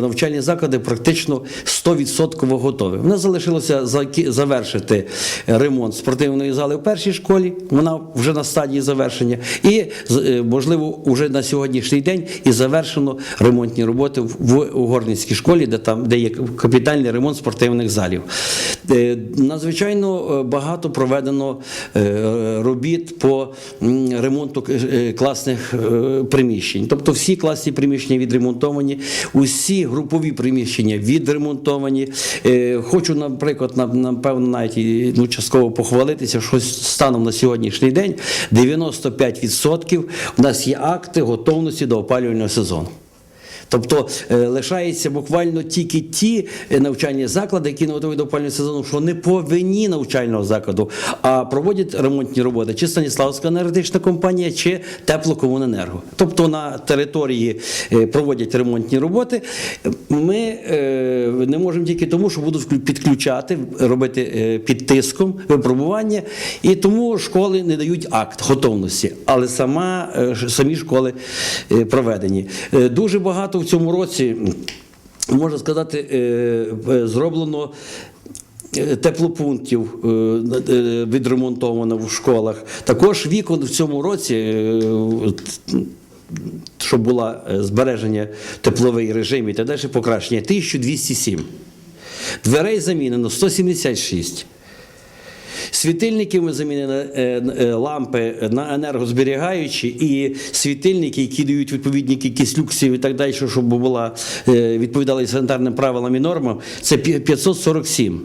Навчальні заклади практично 100% готові. У нас залишилося завершити ремонт спортивної зали в першій школі. Вона вже на стадії завершення. І е, можливо, вже на сьогоднішній день і завершено ремонтні роботи в в Угорницькій школі, де там де є капітальний ремонт спортивних залів. Е, Надзвичайно е, багато проведено робіт по ремонту класних приміщень. Тобто всі класні приміщення відремонтовані, усі групові приміщення відремонтовані. Е, Хочу, наприклад, напевно, навіть ну, частково похвалитися, що станом на сьогоднішній день 95% у нас є акти готовності до опалювального сезону. Тобто е, лишається буквально тільки ті е, навчальні заклади, які не готові до опалювального сезону, що не по вині навчального закладу, а проводять ремонтні роботи чи Станіславська енергетична компанія, чи Теплокомуненерго. Тобто на території е, проводять ремонтні роботи. Ми не можемо тільки тому, що будуть підключати, робити під тиском випробування, і тому школи не дають акт готовності, але сама, самі школи проведені. Дуже багато в цьому році, можна сказати, е, е, зроблено. е, Теплопунктів відремонтовано в школах. Також вікон в цьому році, щоб було збереження тепловий режим і так далі, покращення 1207. Дверей замінено 176. Світильників ми замінили е, е, лампи на енергозберігаючі і світильники, які дають відповідні кількість люксів і так далі, щоб була е, відповідали санітарним правилам і нормам. Це 547.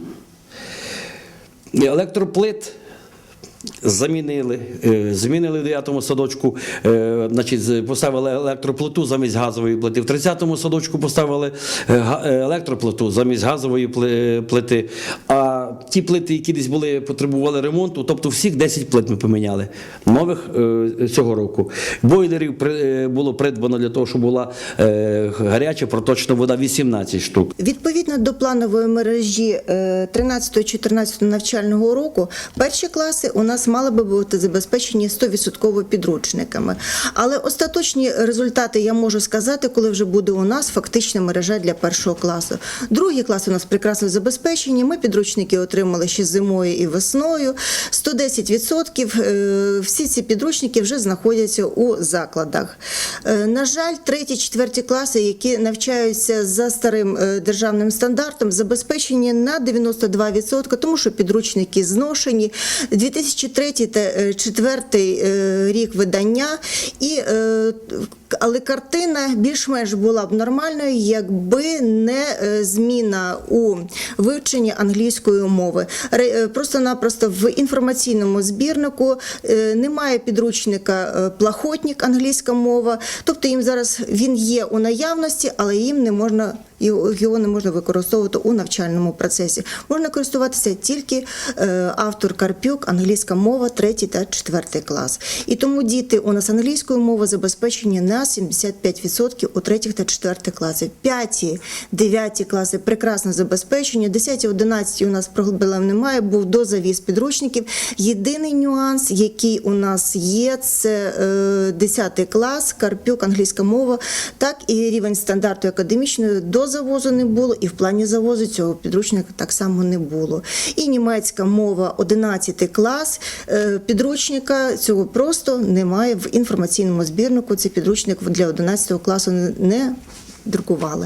Електроплит Замінили, змінили в 9 садочку, значить, поставили електроплиту замість газової плити. В 30-му садочку поставили електроплиту замість газової плити. А ті плити, які десь були, потребували ремонту, тобто всіх 10 плит ми поміняли нових е, цього року. Бойлерів е, було придбано для того, щоб була е, гаряча проточна вода 18 штук. Відповідно до планової мережі е, 13-14 навчального року, перші класи у нас мали би бути забезпечені 100% підручниками. Але остаточні результати я можу сказати, коли вже буде у нас фактична мережа для першого класу. Другі класи у нас прекрасно забезпечені. Ми підручники отримали ще зимою і весною. 110% е, всі ці підручники вже знаходяться у закладах. Е, На жаль, треті, четверті класи, які навчаються за старим е, державним стандартом, забезпечені на 92%, тому що підручники зношені. 2003 та 2004 рік видання, і, але картина більш-менш була б нормальною, якби не зміна у вивченні англійської мови. Ре- е, Просто-напросто в інформаційному збірнику е, немає підручника е, плахотник англійська мова, тобто їм зараз він є у наявності, але їм не можна його не можна використовувати у навчальному процесі. Можна користуватися тільки автор Карпюк, англійська мова, третій та четвертий клас. І тому діти у нас англійською мовою забезпечені на 75% у третіх та четвертих класах. П'яті, дев'яті класи прекрасно забезпечені. Десяті, одинадцяті у нас проблем немає. Був дозавіз підручників. Єдиний нюанс, який у нас є, це е, 10 клас, Карпюк, англійська мова, так і рівень стандарту академічної до завозу не було, і в плані завозу цього підручника так само не було. І німецька мова, 11 клас е, підручника цього просто немає в інформаційному збірнику. Цей підручник для 11 класу не друкували.